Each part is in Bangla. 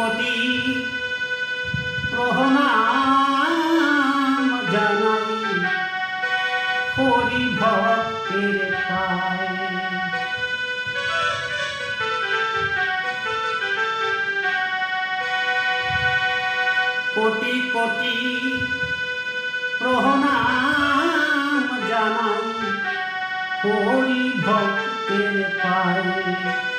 কোটি প্রণাম জানাই হরি ভক্তের পায়। কোটি কোটি প্রণাম জানাই হরি ভক্তের পায়।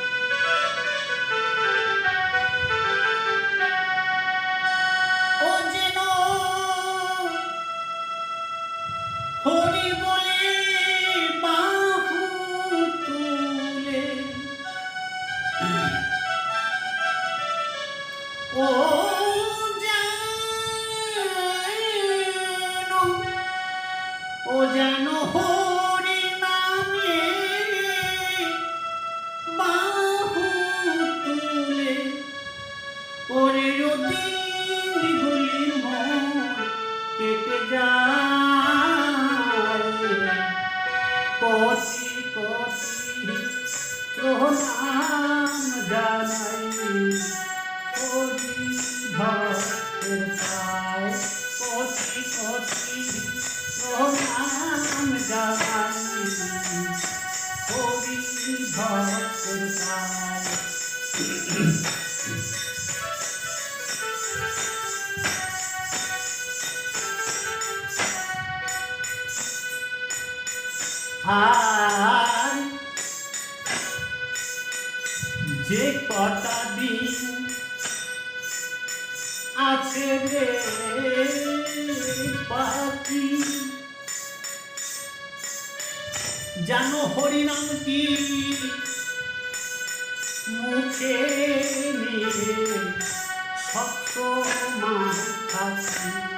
ওরে দিন গুলি মন কেটে যায় কোটি কোটি প্রণাম জানাই ভক্তের পায় কোটি কোটি প্রণাম জানাই হরি ভক্তের পায় আর যে কটা দিন আছে রে পাখি জানো হরিনামটি মুখে নিয়ে সত্য থাকি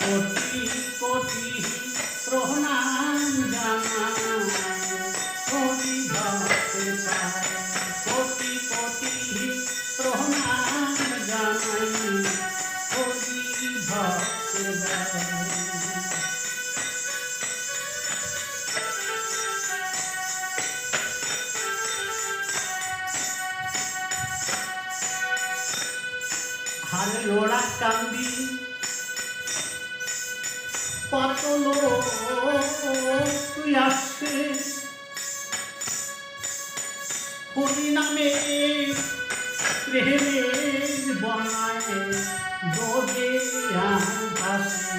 কোটি কোটি প্রণাম জানাই কোটি কোটি প্রণাম জানাই হরি লোড়া কান্দি কত লোক তুই আসছে হরি নামে প্রেমের বনায় ডোবে ভাসে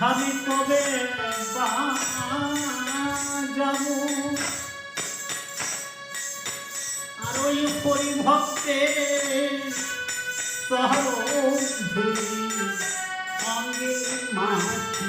আমি কবে যাব আর ওই পরিভক্তে সঙ্গে মাছি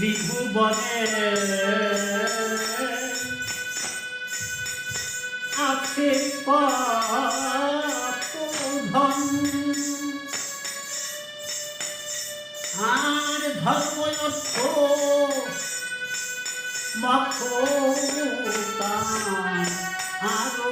ত্রিভুবনে আছে ধন। আর ধর্ম অর্থ আরও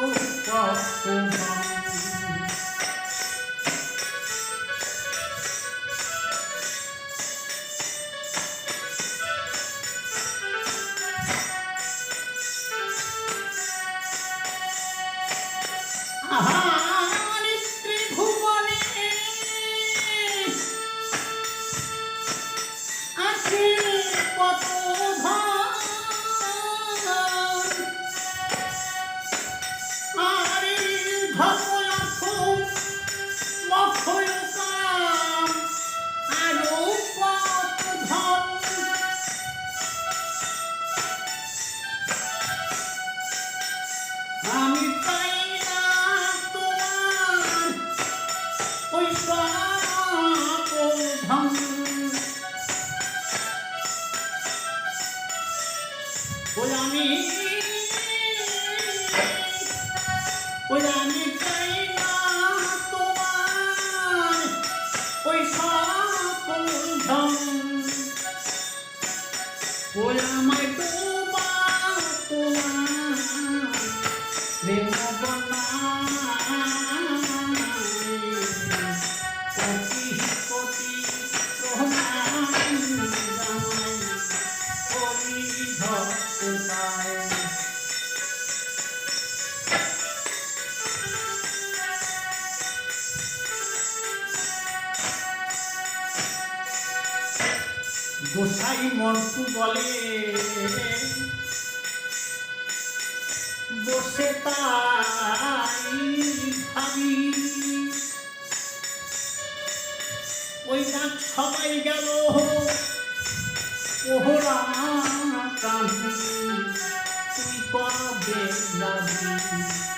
Olha mais? গোসাই মন্টু বলে বসে তাই ওই রাত সবাই গেল ওহরা কাহি তুই কবে যাবি?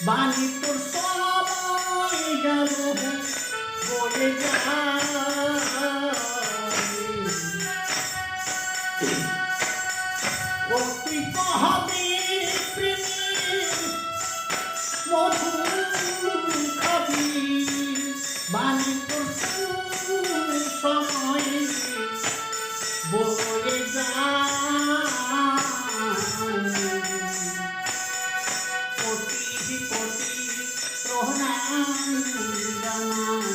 বাণী তোর সবাই গেল বলে ও তুই কহবি Música